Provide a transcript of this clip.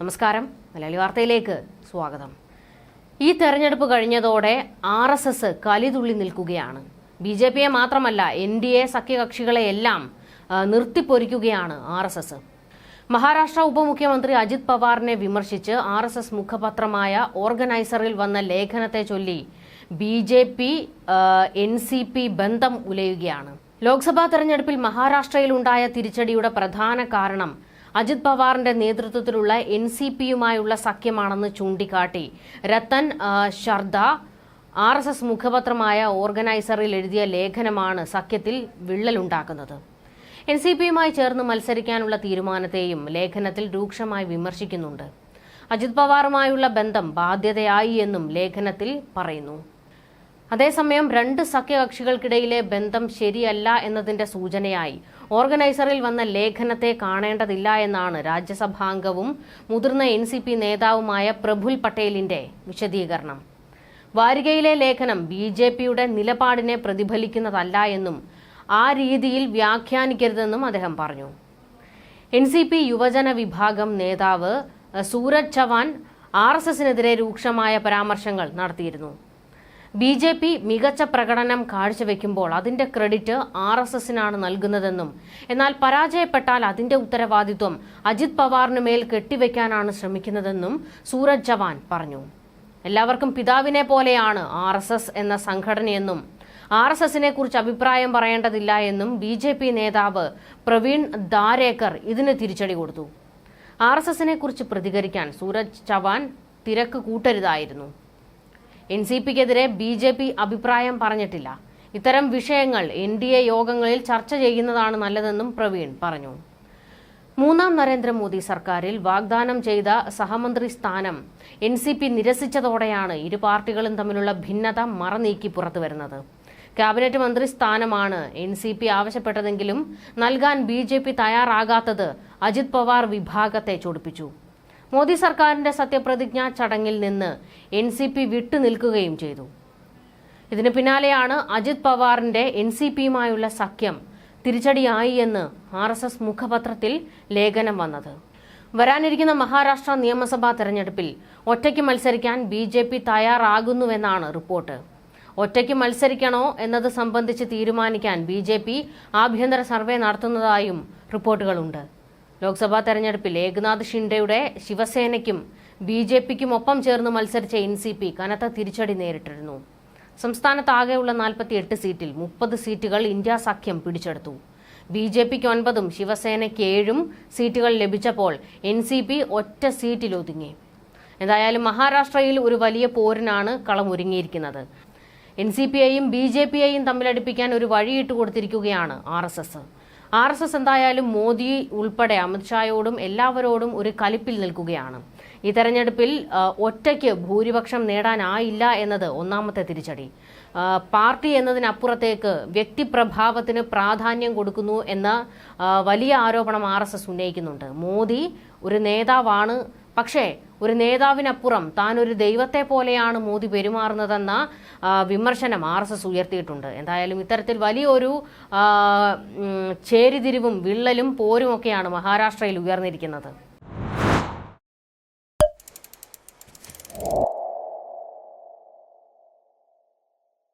നമസ്കാരം. മലയാളി വാർത്തയിലേക്ക് സ്വാഗതം. ഈ തെരഞ്ഞെടുപ്പ് കഴിഞ്ഞതോടെ ആർ എസ് എസ് കലിതുള്ളി നിൽക്കുകയാണ്. ബി ജെ പിയെ മാത്രമല്ല എൻ ഡി എ സഖ്യകക്ഷികളെയെല്ലാം നിർത്തിപ്പൊരിക്കുകയാണ് ആർ എസ് എസ്. മഹാരാഷ്ട്ര ഉപമുഖ്യമന്ത്രി അജിത് പവാറിനെ വിമർശിച്ച് ആർ എസ് എസ് മുഖപത്രമായ ഓർഗനൈസറിൽ വന്ന ലേഖനത്തെ ചൊല്ലി B J P N C P ബന്ധം ഉലയുകയാണ്. ലോക്സഭാ തെരഞ്ഞെടുപ്പിൽ മഹാരാഷ്ട്രയിലുണ്ടായ തിരിച്ചടിയുടെ പ്രധാന കാരണം അജിത് പവാറിന്റെ നേതൃത്വത്തിലുള്ള എൻ സി പിയുമായുള്ള സഖ്യമാണെന്ന് ചൂണ്ടിക്കാട്ടി. Ratan Sharda R S S മുഖപത്രമായ ഓർഗനൈസറിൽ എഴുതിയ ലേഖനമാണ് സഖ്യത്തിൽ വിള്ളലുണ്ടാക്കുന്നത്. എൻ സി പിയുമായി ചേർന്ന് മത്സരിക്കാനുള്ള തീരുമാനത്തെയും ലേഖനത്തിൽ രൂക്ഷമായി വിമർശിക്കുന്നുണ്ട്. അജിത് പവാറുമായുള്ള ബന്ധം ബാധ്യതയായി എന്നും ലേഖനത്തിൽ പറയുന്നു. അതേസമയം രണ്ട് സഖ്യകക്ഷികൾക്കിടയിലെ ബന്ധം ശരിയല്ല എന്നതിന്റെ സൂചനയായി. ഓർഗനൈസറിൽ വന്ന ലേഖനത്തെ കാണേണ്ടതില്ല എന്നാണ് രാജ്യസഭാംഗവും മുതിർന്ന എൻ സി പി നേതാവുമായ പ്രഫുൽ പട്ടേലിന്റെ വിശദീകരണം. വാരികയിലെ ലേഖനം ബി ജെ പിയുടെ നിലപാടിനെ പ്രതിഫലിക്കുന്നതല്ല എന്നും ആ രീതിയിൽ വ്യാഖ്യാനിക്കരുതെന്നും അദ്ദേഹം പറഞ്ഞു. എൻ സി പി യുവജന വിഭാഗം നേതാവ് സൂരജ് ചവാൻ ആർ എസ് എസിനെതിരെ രൂക്ഷമായ പരാമർശങ്ങൾ നടത്തിയിരുന്നു. ബി ജെ പി മികച്ച പ്രകടനം കാഴ്ചവെക്കുമ്പോൾ അതിന്റെ ക്രെഡിറ്റ് ആർ എസ് എസിനാണ് നൽകുന്നതെന്നും എന്നാൽ പരാജയപ്പെട്ടാൽ അതിന്റെ ഉത്തരവാദിത്വം അജിത് പവാറിന് മേൽ കെട്ടിവെക്കാനാണ് ശ്രമിക്കുന്നതെന്നും സൂരജ് ജവാൻ പറഞ്ഞു. എല്ലാവർക്കും പിതാവിനെ പോലെയാണ് ആർ എന്ന സംഘടനയെന്നും ആർ എസ് എസിനെ കുറിച്ച് അഭിപ്രായം പറയേണ്ടതില്ല എന്നും ബി ജെ പി നേതാവ് പ്രവീൺ ദാരേക്കർ ഇതിന് തിരിച്ചടി കൊടുത്തു. ആർ എസ് എസിനെ കുറിച്ച് പ്രതികരിക്കാൻ സൂരജ് ചവാൻ തിരക്ക് കൂട്ടരുതായിരുന്നു. എൻ സി പിക്കെതിരെ ബി ജെ പി അഭിപ്രായം പറഞ്ഞിട്ടില്ല. ഇത്തരം വിഷയങ്ങൾ എൻ ഡി എ യോഗങ്ങളിൽ ചർച്ച ചെയ്യുന്നതാണ് നല്ലതെന്നും പ്രവീൺ പറഞ്ഞു. മൂന്നാം നരേന്ദ്രമോദി സർക്കാരിൽ വാഗ്ദാനം ചെയ്ത സഹമന്ത്രി സ്ഥാനം എൻ സി പി നിരസിച്ചതോടെയാണ് ഇരു പാർട്ടികളും തമ്മിലുള്ള ഭിന്നത മറനീക്കി പുറത്തുവരുന്നത്. ക്യാബിനറ്റ് മന്ത്രി സ്ഥാനമാണ് എൻ സി പി ആവശ്യപ്പെട്ടതെങ്കിലും നൽകാൻ ബി ജെ പി തയ്യാറാകാത്തത് അജിത് പവാർ വിഭാഗത്തെ ചൊടിപ്പിച്ചു. മോദി സർക്കാരിന്റെ സത്യപ്രതിജ്ഞാ ചടങ്ങിൽ നിന്ന് എൻ സി പി വിട്ടുനിൽക്കുകയും ചെയ്തു. ഇതിന് പിന്നാലെയാണ് അജിത് പവാറിന്റെ എൻ സി പിയുമായുള്ള സഖ്യം തിരിച്ചടിയായി എന്ന് ആർ എസ് എസ് മുഖപത്രത്തിൽ ലേഖനം വന്നത്. വരാനിരിക്കുന്ന മഹാരാഷ്ട്ര നിയമസഭാ തെരഞ്ഞെടുപ്പിൽ ഒറ്റയ്ക്ക് മത്സരിക്കാൻ ബി ജെ പി തയ്യാറാകുന്നുവെന്നാണ് റിപ്പോർട്ട്. ഒറ്റയ്ക്ക് മത്സരിക്കണോ എന്നത് സംബന്ധിച്ച് തീരുമാനിക്കാൻ ബി ജെ പി ആഭ്യന്തര സർവേ നടത്തുന്നതായും റിപ്പോർട്ടുകളുണ്ട്. ലോക്സഭാ തെരഞ്ഞെടുപ്പിൽ ഏകനാഥ് ഷിൻഡെയുടെ ശിവസേനയ്ക്കും ബി ജെ പിക്കും ഒപ്പം ചേർന്ന് മത്സരിച്ച എൻ സി പി കനത്ത തിരിച്ചടി നേരിട്ടിരുന്നു. സംസ്ഥാനത്താകെയുള്ള നാൽപ്പത്തിയെട്ട് സീറ്റിൽ മുപ്പത് സീറ്റുകൾ ഇന്ത്യ സഖ്യം പിടിച്ചെടുത്തു. ബി ജെ പിക്ക് ഒൻപതും ശിവസേനയ്ക്ക് ഏഴും സീറ്റുകൾ ലഭിച്ചപ്പോൾ എൻ സി പി ഒറ്റ സീറ്റിലൊതുങ്ങി. എന്തായാലും മഹാരാഷ്ട്രയിൽ ഒരു വലിയ പോരിനാണ് കളമൊരുങ്ങിയിരിക്കുന്നത് എൻ സി പിയെയും ബി ജെ പിയെയും തമ്മിലടിപ്പിക്കാൻ ഒരു വഴിയിട്ട് കൊടുത്തിരിക്കുകയാണ് R S S. R S S എന്തായാലും മോദി ഉൾപ്പെടെ അമിത്ഷായോടും എല്ലാവരോടും ഒരു കലിപ്പിൽ നിൽക്കുകയാണ്. ഈ തെരഞ്ഞെടുപ്പിൽ ഒറ്റയ്ക്ക് ഭൂരിപക്ഷം നേടാനായില്ല എന്നത് ഒന്നാമത്തെ തിരിച്ചടി. പാർട്ടി എന്നതിനപ്പുറത്തേക്ക് വ്യക്തിപ്രഭാവത്തിന് പ്രാധാന്യം കൊടുക്കുന്നു എന്ന വലിയ ആരോപണം ആർ ഉന്നയിക്കുന്നുണ്ട്. മോദി ഒരു നേതാവാണ് പക്ഷേ ഒരു നേതാവിനപ്പുറം താൻ ഒരു ദൈവത്തെ പോലെയാണ് മോദി പെരുമാറുന്നതെന്ന വിമർശനം ആർ എസ് എസ് ഉയർത്തിയിട്ടുണ്ട്. എന്തായാലും ഇത്തരത്തിൽ വലിയൊരു ചേരിതിരിവും വിള്ളലും പോരുമൊക്കെയാണ് മഹാരാഷ്ട്രയിൽ ഉയർന്നിരിക്കുന്നത്.